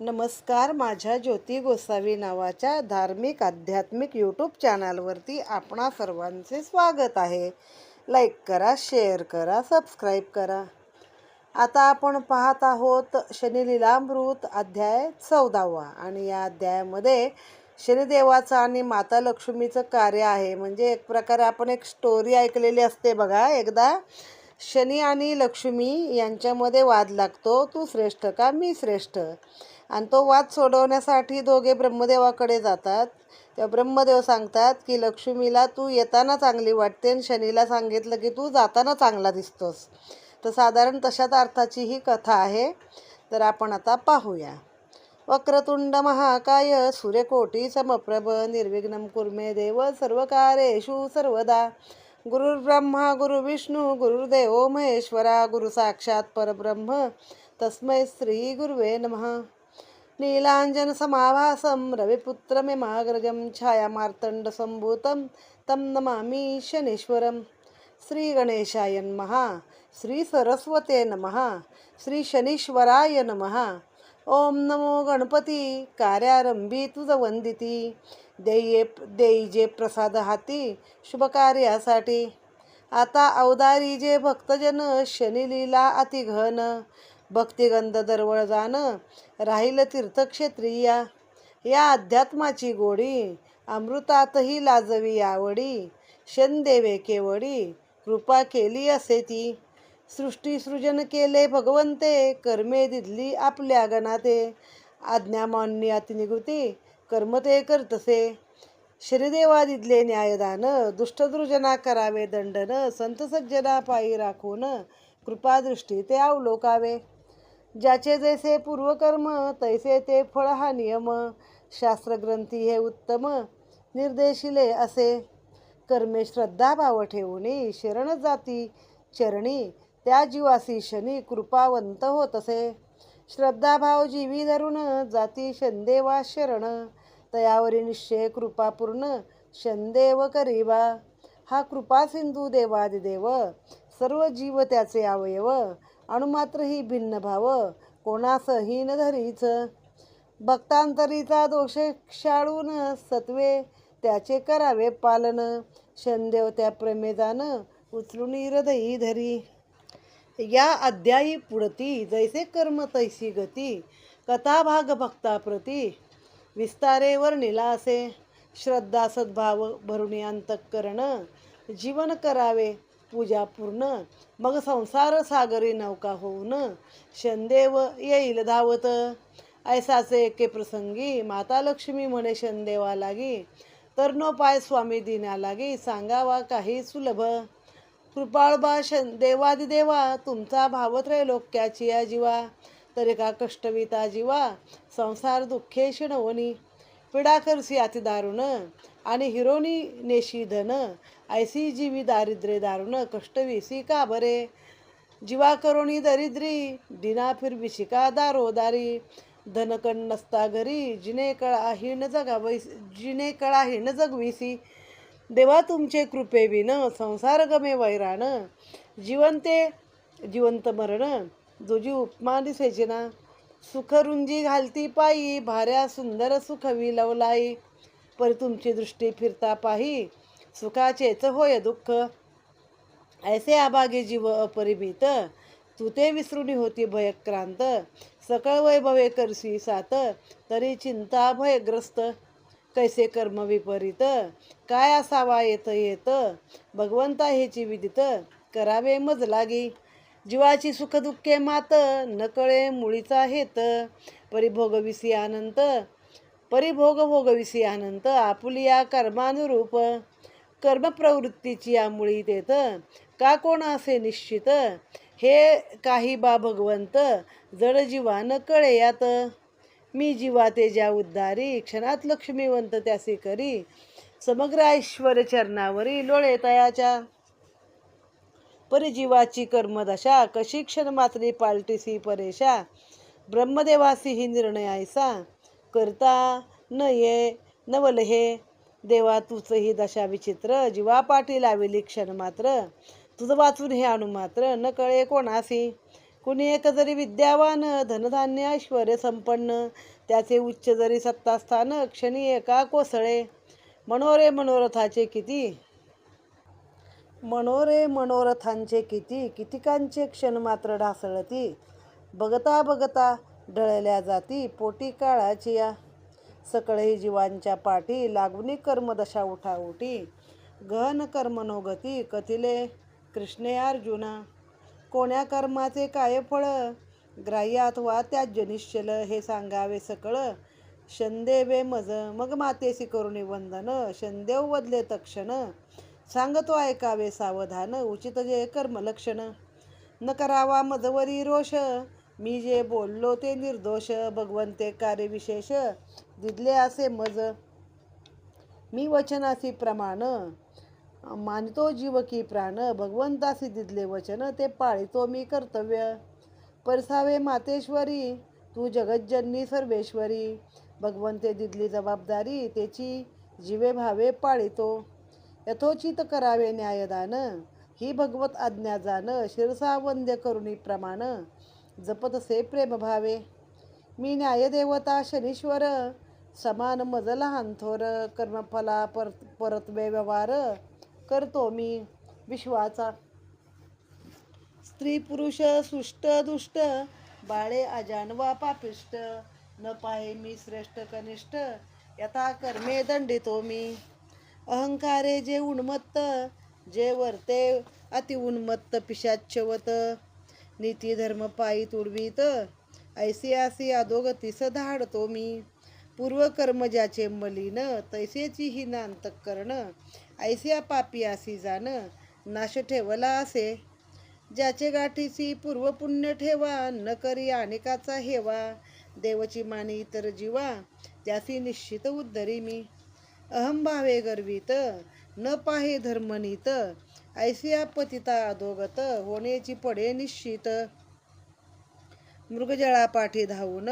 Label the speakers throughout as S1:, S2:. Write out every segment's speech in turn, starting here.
S1: नमस्कार माझ्या ज्योती गोसावी नावाच्या धार्मिक आध्यात्मिक यूट्यूब चॅनलवरती आपणा सर्वांचे स्वागत आहे. लाईक करा शेअर करा सबस्क्राईब करा. आता आपण पाहत आहोत शनिलीलामृत अध्याय चौदावा आणि या अध्यायामध्ये शनिदेवाचं आणि माता लक्ष्मीचं कार्य आहे. म्हणजे एक प्रकारे आपण एक स्टोरी ऐकलेली असते बघा. एकदा शनी आणि लक्ष्मी यांच्यामध्ये वाद लागतो. तू श्रेष्ठ का मी श्रेष्ठ? आणि तो वाद सोडवण्यासाठी दोघे ब्रह्मदेवाकडे जातात. तेव्हा ब्रह्मदेव सांगतात की लक्ष्मीला तू येताना चांगली वाटते आणि शनीला सांगितलं की तू जाताना चांगला दिसतोस. तर साधारण तशाच अर्थाची ही कथा आहे. तर आपण आता पाहूया. वक्रतुंड महाकाय सूर्यकोटी समप्रभ निर्विघ्न कुर्मे देव सर्वकारेषु सर्वदा। गुरुर्ब्रह्मा गुरुविष्णू गुरुर्देवो महेश्वरा गुरु साक्षात परब्रह्म। तस्मै श्री गुरुवे नमः। नीलाञ्जनसमाभासं रविपुत्रमिमाग्रजं छायामार्तण्डसम्भूतं तं नमामि शनीश्वरं। श्रीगणेशाय नमः श्रीसरस्वते नमः श्रीशनीश्वराय नमः। ॐ नमो गणपती कार्यारंभी तुझ वंदिती देये देई जे प्रसाद हाती शुभकार्यासाठी। आता अवदारी जे भक्तजन शनिलीला अतिघन। भक्तिगंध दरवळ जाणं राहिलं तीर्थक्षेत्रीया या. अध्यात्माची गोडी अमृतातही लाजवी आवडी. शनदेवे केवडी कृपा केली असे ती. सृष्टी सृजन केले भगवंते कर्मे दिधली आपल्या गणाते. आज्ञामान्य अतिनिगुती कर्म ते करतसे. श्रीदेवा दिदले न्यायदान दुष्टदृजना करावे दंडन संत सज्जना पायी राखून कृपादृष्टी ते अवलोकावे. ज्याचे जैसे पूर्वकर्म तैसे ते फळ हा नियम शास्त्रग्रंथी हे उत्तम निर्देशिले असे. कर्मे श्रद्धा भाव ठेवून शरण जाती चरणी त्या जीवासी शनी कृपावंत होत असे श्रद्धाभाव जीवी धरून जाती शंदेवा शरण. तयावरी निश्चय कृपापूर्ण शंदेव करीबा. हा कृपा सिंधू देवादिदेव सर्व जीव त्याचे अवयव. अणुमात्र ही भिन्न भाव. कोणासही न धरीच? भक्तांतरीचा दोष क्षाळून सत्वे त्याचे करावे पालन. शनदेव त्या प्रमेदानं उचलून हृदयी धरी. या अध्यायी पुढती जैसे कर्म तैसी गती कथाभाग भक्ताप्रती. विस्तारे वर्णिला असे श्रद्धा सद्भाव भरुणी अंतःकरण जीवन करावे. पूजा पूर्ण मग संसार सागरी नौका होऊन शंदेव येईल धावत. ऐसाचे एके प्रसंगी माता लक्ष्मी म्हणे शंदेवा लागी तर नो पाय स्वामी दिना लागी सांगावा काही सुलभ. कृपाळबा शन देवादिदेवा तुमचा भावत्रय लोक्याची या जीवा तरी का कष्टविता जीवा संसार दुःखे शिणवणी पिडा करसी अति दारुण आणि हिरोनी नेशी धन ऐसी जीवी दारिद्र्य दारुण कष्टविसी का बरे? जीवा करोणी दरिद्री दिना फिरविशी दारो दारोदारी धनकण नसता घरी जिने कळा न जगा वैस जिने कळा हिण जगविसी देवा तुमचे कृपे विन संसार गमे वैराण. जिवंते जिवंत मरण दुजी उपमा दिसेचिना सुखरुंजी घालती पायी भाऱ्या सुंदर सुखवी लवलाई. परी तुमची दृष्टी फिरता पाही सुखाचेच होय दुःख. ऐसे आभागे जीव अपरिमित. तू ते विसरुनी होती भयक्रांत. सकळ वैभवे करसी सात. तरी चिंता भयग्रस्त. कैसे कर्म विपरीत? काय असावा येत येत? भगवंता हेची विदित. करावे मज लागी जीवाची सुखदुःखे मात. नकळे मुळीचा हेत. परिभोगविसी आनंत परिभोग भोगविसी आनंत आपुलिया कर्मानुरूप. कर्मप्रवृत्तीची या मुळी देत का कोण असे निश्चित? हे काही बा भगवंत जड कळे यात. मी जीवा ते ज्या उद्धारी क्षणात लक्ष्मीवंत त्यासी करी. समग्र ऐश्वर चरणावरी लोळे तयाच्या. परिजीवाची कर्मदशा कशी क्षण मात्री पालटीसी परेशा. ब्रह्मदेवासी ही निर्णयायसा करता न ये नवल हे देवा तुझं ही दशा विचित्र जीवा पाठी लाविली क्षण मात्र. तुझं वाचून हे आणू मात्र न कळे कोणासी. कुणी एक जरी विद्यावान धनधान्य ऐश्वर संपन्न त्याचे उच्च जरी सत्तास्थान क्षणी एका कोसळे. मनोरे मनोरथाचे किती? मनोरे मनोरथांचे किती? कितिकांचे क्षण मात्र ढासळती. बघता बघता ढळल्या जाती पोटी काळाची या. सकळही जीवांच्या पाठी लागुनी कर्मदशा उठा उठी. गहन कर्मनोगती कथिले कृष्णे अर्जुना. कोण्या कर्माचे काय फळ? ग्राह्य अथवा त्याज्य जनिश्चल हे सांगावे सकळ. शंदेवे मज मग मातेसी करुणी वंदन शंदेव वदले तक्षण. सांगतो ऐकावे सावधान उचित जे कर्मलक्षण न करावा मजवरी रोष मी जे बोललो ते निर्दोष भगवंते कार्य विशेष दिदले असे मज. मी वचनासी प्रमाण मानतो जीव की प्राण भगवंतासी दिदले वचन ते पाळितो मी कर्तव्य. परसावे मातेश्वरी तू जगज्जननी सर्वेश्वरी. भगवंते दिदली जबाबदारी त्याची जीवे भावे पाळितो. यथोचित करावे न्यायदान ही भगवत आज्ञा जाण शिरसा वंद्य करुणी प्रमाण. जपत से प्रेम भावे. मी न्यायदेवता शनीश्वर समान मज लहान थोर कर्मफला परत व्यवहार करतो मी विश्वाचा. स्त्री पुरुष सुष्ट दुष्ट बाळे अजानवा पापिष्ट न पाहे मी श्रेष्ठ कनिष्ठ यथा कर्मे दंडितो मी. अहंकारे जे उन्मत्त जे वर्ते अति उन्मत्त पिशाच्यवत नीती धर्म पायी तुडवीत. ऐसी आसी अधोगतीस धाडतो मी. पूर्वकर्म ज्याचे मलिन तैसेची ही नांतकरण. ऐसिया पापी आसी जाण नाश ठेवला असे. ज्याचे गाठीसी पूर्वपुण्य ठेवा न करी अनेकाचा हेवा. देवची मानी इतर जीवा त्यासी निश्चित उद्धरी मी. अहंभावे गर्वित न पाहे धर्मनीत ऐसिया पतिता अधोगत होण्याची पडे निश्चित. मृगजळापाठी धावून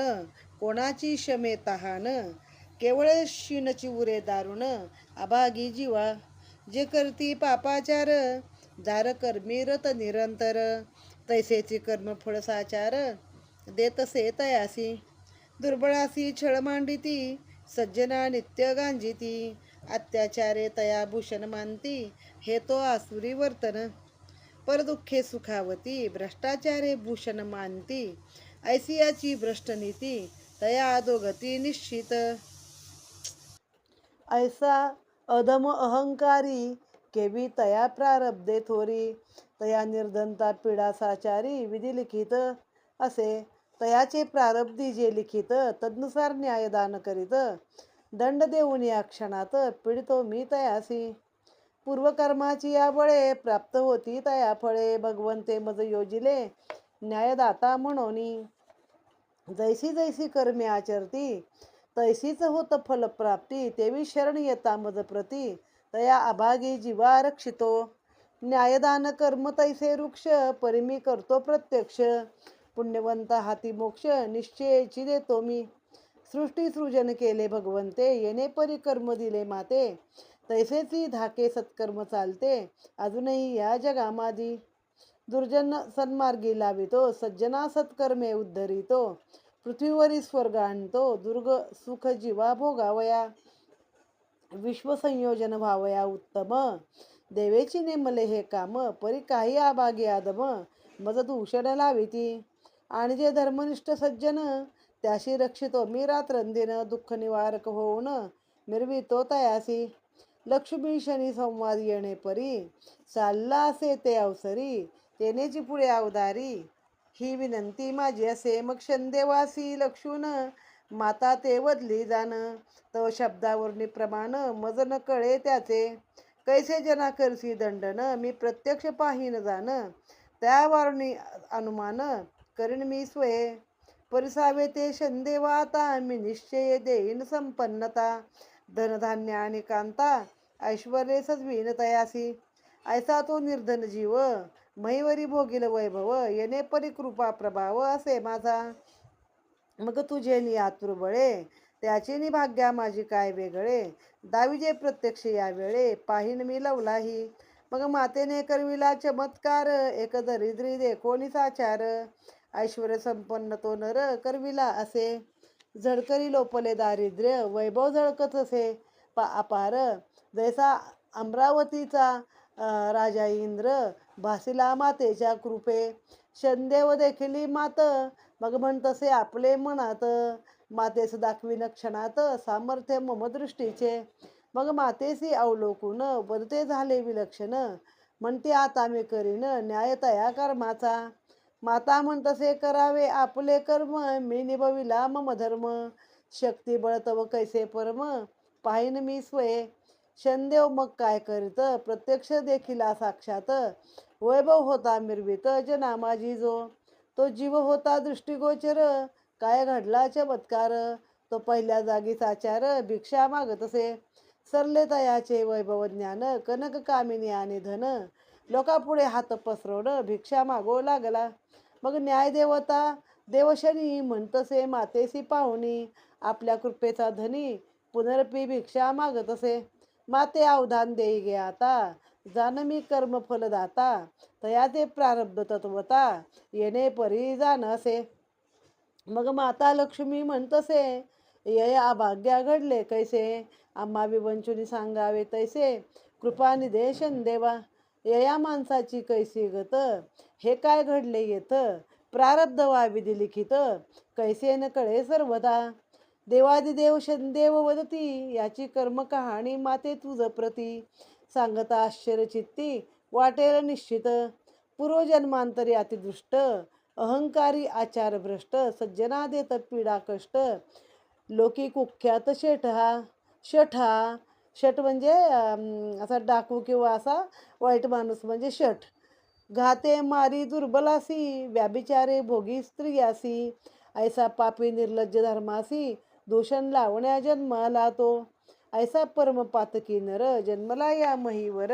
S1: कोणाची शमे तहान? केवळ शिनची उरे दारुण अभागी जीवा. जे करती पापाचार जार कर्मी रत निरंतर. तैसेची कर्मफळ साचार देतसे तयासी. दुर्बळासी छळ मांडिती सज्जना नित्य गांजिती. अत्याचारे तया भूषण मानती हे तो आसुरी वर्तन. परदुःखे सुखावती भ्रष्टाचारे भूषण मानती. ऐसियाची भ्रष्ट नीती तया अधोगती निश्चित. ऐसा अधम अहंकारी केवी तया प्रारब्धे थोरी. तया निर्धनता पीडा साचारी विधी लिखित. असे तयाचे प्रारब्धी जे लिखित तदनुसार न्यायदान करीत. दंड देऊन या क्षणात पीडितो मी तयासी. पूर्वकर्माची या बळे प्राप्त होती तया फळे. भगवंते मज योजिले न्यायदाता म्हणोनी. जैसी जैसी कर्मे आचरती तैसीच होत फलप्राप्ती तेवी शरण येता मज प्रती तया अभागी जीवा रक्षितो. न्यायदान कर्म तैसे वृक्ष परिमी करतो प्रत्यक्ष. पुण्यवंत हाती मोक्ष निश्चयची देतो मी. सृष्टी सृजन केले भगवंते येणे परिकर्म दिले माते. तैसेची धाके सत्कर्म चालते अजूनही या जगामादी दुर्जन सन्मार्गी लावितो सज्जना सत्कर्मे उद्धरितो. पृथ्वीवरी स्वर्ग आणतो दुर्ग सुख जीवा भोगावया. विश्वसंयोजन व्हावया उत्तम. देवेची नेमले हे काम परी काही आभागी आदम. मज दूषण लाविती. आणि जे धर्मनिष्ठ सज्जन त्याशी रक्षितो. मी रात्रंदिन दुःख निवारक होऊन मिरवितो तयासी लक्ष्मी शनी संवाद येणे परी. चालला असे ते अवसरी. तेनेची पुढे अवधारी ही विनंती माझी असे. मग शंदेवासी लक्षून माता ते वदली जाण. तो शब्दावरणी प्रमाण मज न कळे त्याचे. कैसे जना करसी दंडन? मी प्रत्यक्ष पाहीन जाण. त्यावरणी अनुमान करीन मी स्वये. परिसावे ते शंदेवा आता मी निश्चय देईन संपन्नता. धनधान्य आणि कांता ऐश्वर्य सजवीन तयासी. ऐसा तो निर्धन जीव महिवरी भोगील वैभव येणे परिकृपा प्रभाव असे माझा. मग तुझे नि त्याचे त्याची नि भाग्या माझी काय वेगळे? दाविजे प्रत्यक्ष या वेळे पाहिन मी लवलाही. मग मातेने करविला चमत्कार एक दरिद्री दे कोणीचा साचार ऐश्वर संपन्न तो नर करविला असे. झडकरी लोपले दारिद्र्य वैभव झळकत असे. पा अपार. जैसा अमरावतीचा राजा इंद्र भासिला मातेच्या कृपे. शनदेव देखील मात मग म्हणतसे आपले मनात. मातेस दाखविन क्षणात सामर्थ्य मम दृष्टीचे. मग मातेसी अवलोकून बदते झाले विलक्षण. म्हणते आता मी करीन न्याय तया कर्माचा. माता म्हणतसे करावे आपले कर्म मी निभविला मम धर्म. शक्ती बळतव कैसे परम पाहिन मी स्वये. शनदेव मग काय करीत प्रत्यक्ष देखिला साक्षात. वैभव होता मिरवित जना माझी जो. तो जीव होता दृष्टिगोचर काय घडला चमत्कार. तो पहिल्या जागीच आचार भिक्षा मागत असे. सरले तयाचे वैभव ज्ञान कनक कामिनी आणि धन. लोकापुढे हात पसरवणं भिक्षा मागो लागला. मग न्यायदेवता देवशनी म्हणतसे मातेसी पाहुणी आपल्या कृपेचा धनी पुनरपी भिक्षा मागत असे माते अवधान देई गे आता जानमी कर्म फलदाता तया ते प्रारब्ध तत्वता येणे परी जाण असे मग माता लक्ष्मी म्हणतसे ये अभाग्या घडले कैसे? आम्हा विवंचुनी सांगावे तैसे कृपा निदेशन देवा. या माणसाची कैसी गत? हे काय घडले येत? प्रारब्ध वाविधी लिखित कैसे न कळे सर्वदा? देवादिदेव शनदेव वदती याची कर्म कहाणी माते तुझ प्रती. सांगता आश्चर्यचित्ती वाटेल निश्चित. पूर्वजन्मांतरी अतिदृष्ट अहंकारी आचार भ्रष्ट सज्जना देत पीडा कष्ट. लोकी कुख्यात शेठ हा शठ शट म्हणजे असा डाकू किंवा असा वाईट माणूस म्हणजे शट घाते मारी दुर्बलासी व्याभिचारे भोगी स्त्रियासी ऐसा पापी निर्लज्ज धर्मासी दूषण लावण्या जन्माला तो. ऐसा परम पातकी नर जन्मला या महीवर.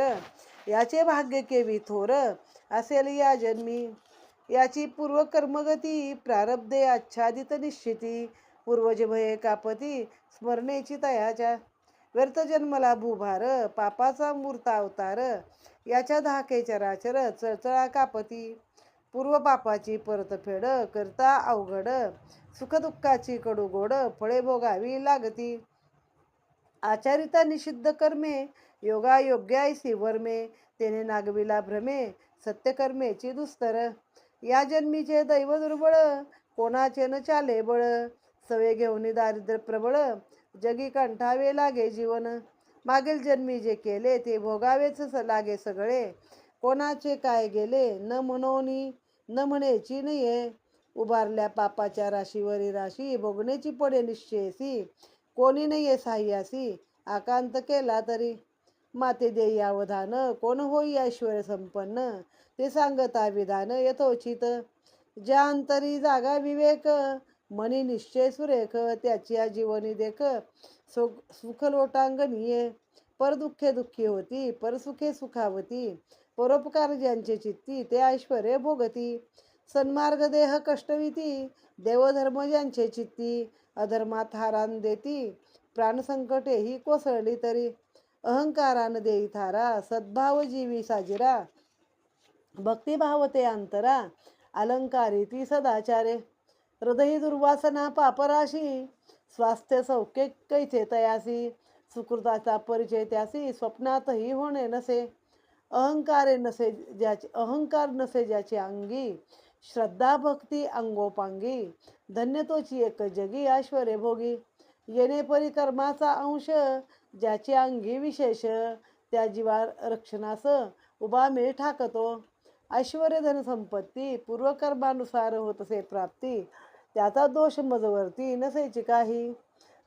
S1: याचे भाग्य केवी थोर असेल या जन्मी. याची पूर्व कर्मगती प्रारब्धे आच्छादित निश्चिती पूर्वज भये कापती स्मरणेची तयाच्या व्यर्थ जन्मला भूभार पापाचा मूर्त अवतार याच्या धाके चराचर चळचळा कापती. पूर्व पापाची परतफेड करता अवघड सुखदुःखाची कडू गोड फळे भोगावी लागती. आचारिता निषिद्ध कर्मे योगा योग्यायसी वर्मे तेने नागविला भ्रमे सत्यकर्मेची दुस्तर. या जन्मीचे दैव दुर्बळ कोणाचे न चाले बळ सवे घेऊन दारिद्र्य प्रबळ जगी कंठावे लागे जीवन. मागील जन्मी जे केले ते भोगावेच लागे सगळे. कोणाचे काय गेले न म्हणोनी न म्हणेची नये उभारल्या पापाच्या राशीवरी राशी भोगण्याची पडे निश्चयसी. कोणी नये साह्यासी आकांत केला तरी. माते देई अवधान कोण होई ऐश्वर संपन्न? ते सांगता विधान यथोचित. ज्या अंतरी जागा विवेक मनी निश्चय सुरेख त्याची या जीवनी देख सु सुख लोटांगणीये परदुःखे दुःखी होती परसुखे सुखावती. परोपकार ज्यांचे चित्ती ते ऐश्वर्य भोगती. सन्मार्ग देह कष्टविती देवधर्म ज्यांचे चित्ती. अधर्मात हारान देती प्राणसंकटे ही कोसळली तरी. अहंकारान देई थारा सद्भाव जीवी साजिरा. भक्तिभाव ते अंतरा अलंकारी ती सदाचारे. हृदयी दुर्वासना पापराशी स्वास्थ्य सौख्य कैचे तयासी सुकृताचा परिचय त्यासी स्वप्नातही होणे नसे अहंकारे नसे ज्याचे अहंकार नसे ज्याची अंगी श्रद्धा भक्ती अंगोपांगी धन्य तोची एक जगी ऐश्वर्य भोगी येणे परिकर्माचा अंश ज्याची अंगी विशेष त्या जीवा रक्षणास उभा मेळ ठाकतो ऐश्वर्य धनसंपत्ती पूर्वकर्मानुसार होत असे प्राप्ती त्याचा दोष मजवरती नसायची काही.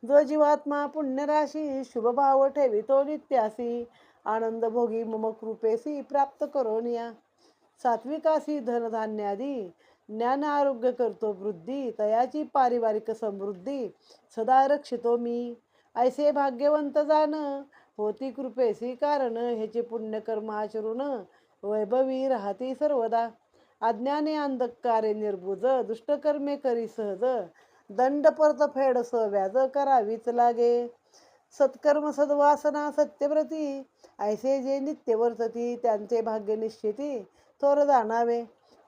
S1: जो जीवात्मा पुण्यराशी शुभभाव ठेवितो नित्यासी आनंद भोगी मम कृपेसी प्राप्त करोनिया सात्विकासी धनधान्यादी ज्ञान आरोग्य करतो वृद्धी तयाची पारिवारिक समृद्धी सदा रक्षितो मी. ऐसे भाग्यवंत जाण होती कृपेसी कारण ह्याचे पुण्यकर्म आचरून वैभवी राहती सर्वदा. अज्ञाने अंधकारे निर्बुज दुष्टकर्मे करी सहज. दंड परत फेड व्याज करावीच लागे. सत्कर्म सद्वासना सत्यव्रती. ऐसे जे नित्य वर्तती त्यांचे भाग्य निश्चिती. थोर जाणावे.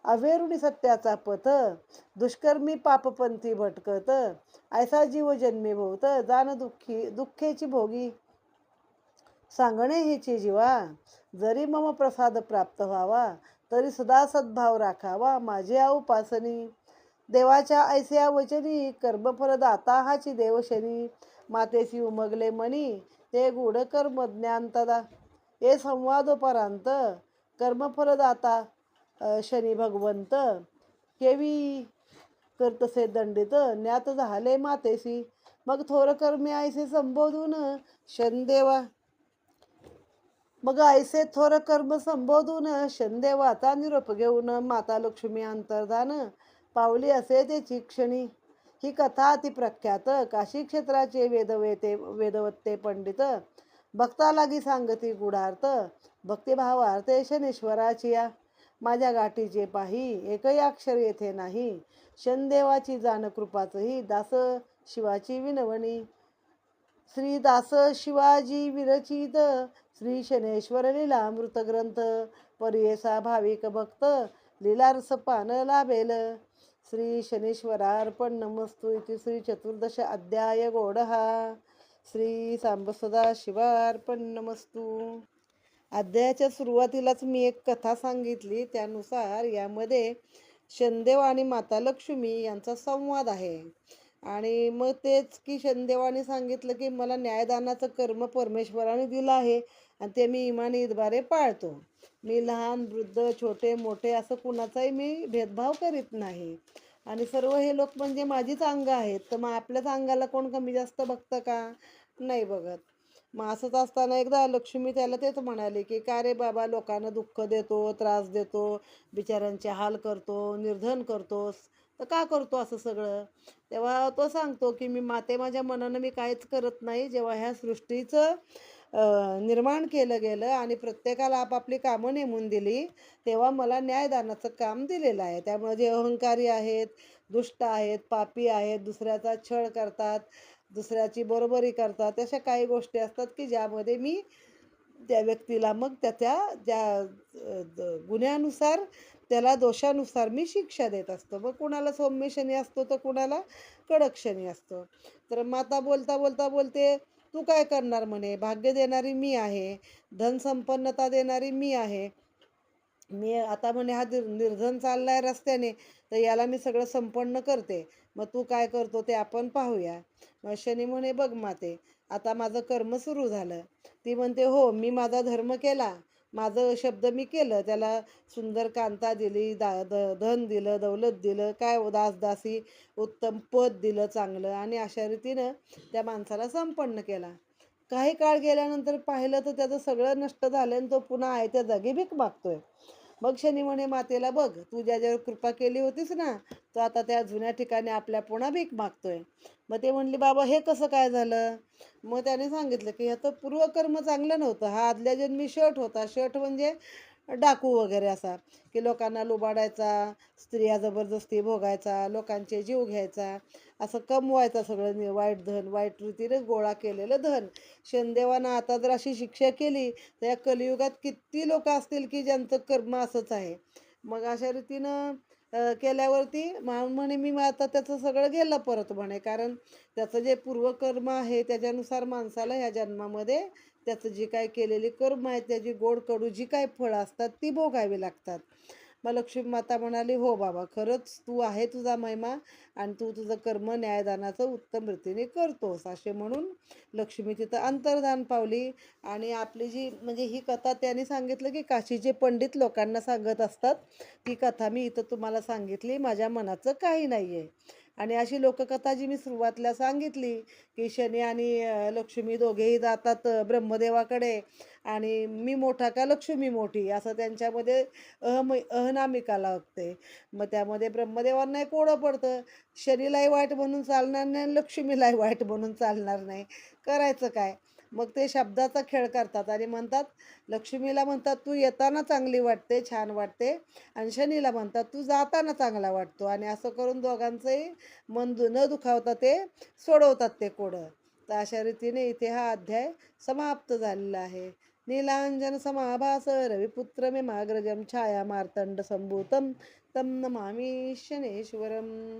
S1: अवेरुणी सत्याचा पथ. दुष्कर्मी पापपंथी भटकत. ऐसा जीव जन्मी भोवत. जाण दुःखी दुःखेची भोगी. सांगणे हिची जीवा. जरी मम प्रसाद प्राप्त व्हावा तरी सदा सद्भाव राखावा माझी उपासनी. देवाच्या ऐस्या वचनी कर्मफल दाता हाची देवशनी. मातेशी उमगले मनी ते गुढ कर्म ज्ञानतदा. हे संवादोपरांत कर्मफलदाता अ, शनी भगवंत. केवी करतसे दंडित ज्ञात झाले मातेशी. मग थोर कर्मी आयसे संबोधून शनदेवा मग ऐसे थोर कर्म संबोधून शनदेवाचा निरोप घेऊन माता लक्ष्मी अंतर्धान पावली असे त्याची क्षणी. ही कथा अतिप्रख्यात काशी क्षेत्राचे वेदवेते वेदवत्ते पंडित. भक्ता लागी सांगती गुढार्थ भक्तिभावार्थे शनेश्वराची या. माझ्या गाठीचे पाही एकही अक्षर येथे नाही. शनदेवाची जाण कृपाचही दास शिवाची विनवणी. श्री दास शिवाजी विरचित श्री शनेश्वर लीला मृतग्रंथ पर्येसा भाविक भक्त लीलारस पान लाभेल. श्री शनेश्वरार्पण नमस्तु इति श्री चतुर्दश अध्याय गोडहा श्री सांबसदा शिवार्पण नमस्तू. अध्यायाच्या सुरुवातीलाच मी एक कथा सांगितली त्यानुसार यामध्ये शनदेव आणि माता लक्ष्मी यांचा संवाद आहे. आणि मग तेच की शनदेवाने सांगितलं की मला न्यायदानाचं कर्म परमेश्वराने दिलं आहे आणि ते मी इमान इतबारे पाळतो. मी लहान वृद्ध छोटे मोठे असं कुणाचाही मी भेदभाव करीत नाही. आणि सर्व हे लोक म्हणजे माझीच अंग आहेत. तर मग आपल्याच अंगाला कोण कमी जास्त बघतं का? नाही बघत. मग असंच असताना एकदा लक्ष्मी त्याला तेच म्हणाले की का रे बाबा लोकांना दुःख देतो त्रास देतो बिचाऱ्यांचे हाल करतो निर्धन करतोस? तर का करतो असं सगळं? तेव्हा तो सांगतो की मी माते माझ्या मनानं मी काहीच करत नाही. जेव्हा ह्या सृष्टीचं निर्माण केलं गेलं आणि प्रत्येकाला आपापली कामं नेमून दिली तेव्हा मला न्यायदानाचं काम दिलेलं आहे. त्यामुळे जे अहंकारी आहेत दुष्ट आहेत पापी आहेत दुसऱ्याचा छळ करतात दुसऱ्याची बरोबरी करतात अशा काही गोष्टी असतात की ज्यामध्ये मी त्या व्यक्तीला मग त्याच्या ज्या द- गुन्ह्यानुसार त्याला दोषानुसार मी शिक्षा देत असतो. मग कुणाला सौम्य शनी असतो तर कुणाला कडक शनी असतो. तर माता बोलता बोलता बोलते तू काय करणार म्हणे? भाग्य देणारी मी आहे. धनसंपन्नता देणारी मी आहे. मी आता म्हणे हा निर निर्धन चाललाय रस्त्याने तर याला मी सगळं संपन्न करते. मग तू काय करतो ते आपण पाहूया. मग शनी म्हणे बघ माते आता माझं कर्म सुरू झालं. ती म्हणते हो मी माझा धर्म केला. माझं शब्द मी केलं. त्याला सुंदर कांता दिली दा द धन दिलं दौलत दिलं काय दासदासी उत्तम पद दिलं चांगलं. आणि अशा रीतीनं त्या माणसाला संपन्न केला. काही काळ गेल्यानंतर पाहिलं तर त्याचं सगळं नष्ट झालं आणि तो पुन्हा आहे त्या जागी भीक मागतोय. मग शनी म्हणे मातेला बघ तू ज्याच्यावर कृपा केली होतीस ना तो आता त्या जुन्या ठिकाणी आपल्या पुन्हा भीक मागतोय. मग ते म्हणले बाबा हे कसं काय झालं? मग त्याने सांगितलं की ह्याचं पूर्वकर्म चांगलं नव्हतं. हा आदल्या जन्मी शर्ट होता. शर्ट म्हणजे डाकू वगैरे असा की लोकांना लुबाडायचा स्त्रिया जबरदस्ती भोगायचा लोकांचे जीव घ्यायचा असं कमवायचा सगळं नि- वाईट धन वाईट रीतीने गोळा केलेलं धन. शनदेवानं आता जर अशी शिक्षा केली तर या कलियुगात किती लोक असतील की ज्यांचं कर्म असंच आहे? मग अशा रीतीनं केल्यावरती म्हणे मी मग आता त्याचं सगळं गेलं परत म्हणे. कारण त्याचं जे पूर्वकर्म आहे त्याच्यानुसार माणसाला ह्या जन्मामध्ये त्याचं जी काय केलेली कर्म आहे त्याची गोड कडू जी काय फळं असतात ती भोगावी लागतात. मग लक्ष्मी माता म्हणाली हो बाबा खरंच तू आहे तुझा महिमा आणि तू तुझं कर्म न्यायदानाचं उत्तम रीतीने करतोस असे म्हणून लक्ष्मी तिथं अंतर्धान पावली. आणि आपली जी म्हणजे ही कथा त्यांनी सांगितलं की काशीचे पंडित लोकांना सांगत असतात ती कथा मी इथं तुम्हाला सांगितली माझ्या मनाचं काही नाही आहे आणि अशी लोककथा जी मी सुरुवातीला सांगितली की शनी आणि लक्ष्मी दोघेही जातात ब्रह्मदेवाकडे. आणि मी मोठा का लक्ष्मी मोठी? असं त्यांच्यामध्ये अहम अहनामिका लागते. मग त्यामध्ये ब्रह्मदेवांनाही कोडं पडतं. शनीलाही वाईट म्हणून चालणार नाही लक्ष्मीलाही वाईट म्हणून चालणार नाही. करायचं काय? मग ते शब्दाचा खेळ करतात आणि म्हणतात लक्ष्मीला म्हणतात तू येताना चांगली वाटते छान वाटते. आणि शनीला म्हणतात तू जाताना चांगला वाटतो. आणि असं करून दोघांचंही मन दु न दुखावता ते सोडवतात ते कोडं. तर अशा रीतीने इथे हा अध्याय समाप्त झालेला आहे. नीलांजन समाभास रविपुत्र मे माग्रजम छाया मार्तंड संभूतम तम नमामी शनेश्वरम.